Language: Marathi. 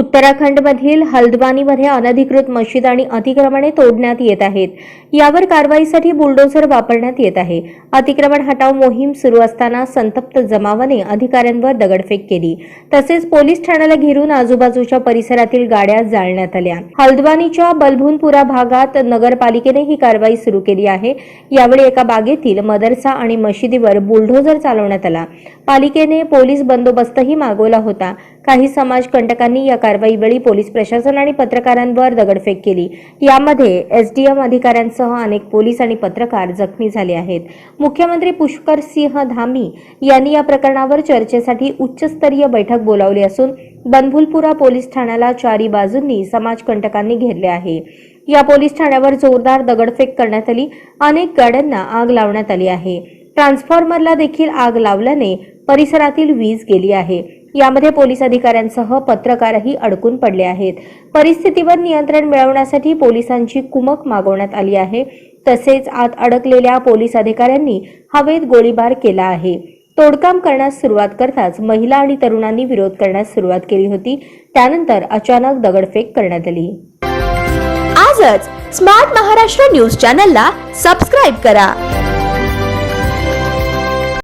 उत्तराखंडमधील हल्द्वानीमध्ये अनधिकृत मशीद आणि अतिक्रमणे तोडण्यात येत आहेत. यावर कारवाईसाठी बुलडोझर वापरण्यात येत आहे. अतिक्रमण हटाव मोहीम सुरू असताना संतप्त जमावाने अधिकाऱ्यांवर दगडफेक केली. तसेच पोलीस ठाण्याला घेरून आजूबाजूच्या परिसरातील गाड्या जाळण्यात आल्या. हल्द्वानीच्या बलभूनपुरा भागात नगरपालिकेने ही कारवाई सुरू केली आहे. यावेळी एका बागेतील मदरसा आणि मशिदीवर बुलडोझर चालवण्यात आला. पालिकेने पोलीस बंदोबस्तही मागवला होता. काही समाजकंटकांनी या कारवाईवेळी पोलीस प्रशासन आणि पत्रकारांवर दगडफेक केली. यामध्ये एसडीएम अधिकाऱ्यांसह अनेक पोलीस आणि पत्रकार जखमी झाले आहेत. मुख्यमंत्री पुष्कर सिंह धामी यांनी या प्रकरणावर चर्चेसाठी उच्चस्तरीय बैठक बोलावली असून बनभुलपुरा पोलीस ठाण्याला चारी बाजूंनी समाजकंटकांनी घेरले आहे. या पोलीस ठाण्यावर जोरदार दगडफेक करण्यात आली. अनेक गाड्यांना आग लावण्यात आली आहे. ट्रान्सफॉर्मरला देखील आग लावल्याने परिसरातील वीज गेली आहे. यामध्ये पोलीस अधिकाऱ्यांसह पत्रकारही अडकून पडले आहेत. परिस्थितीवर नियंत्रण मिळवण्यासाठी पोलिसांची कुमक मागवण्यात आली आहे. तसेच आत अडकलेल्या पोलीस अधिकाऱ्यांनी हवेत गोळीबार केला आहे. तोडकाम करण्यास सुरुवात करताच महिला आणि तरुणांनी विरोध करण्यास सुरुवात केली होती. त्यानंतर अचानक दगडफेक करण्यात आली. आजच स्मार्ट महाराष्ट्र न्यूज चॅनलला सबस्क्राईब करा.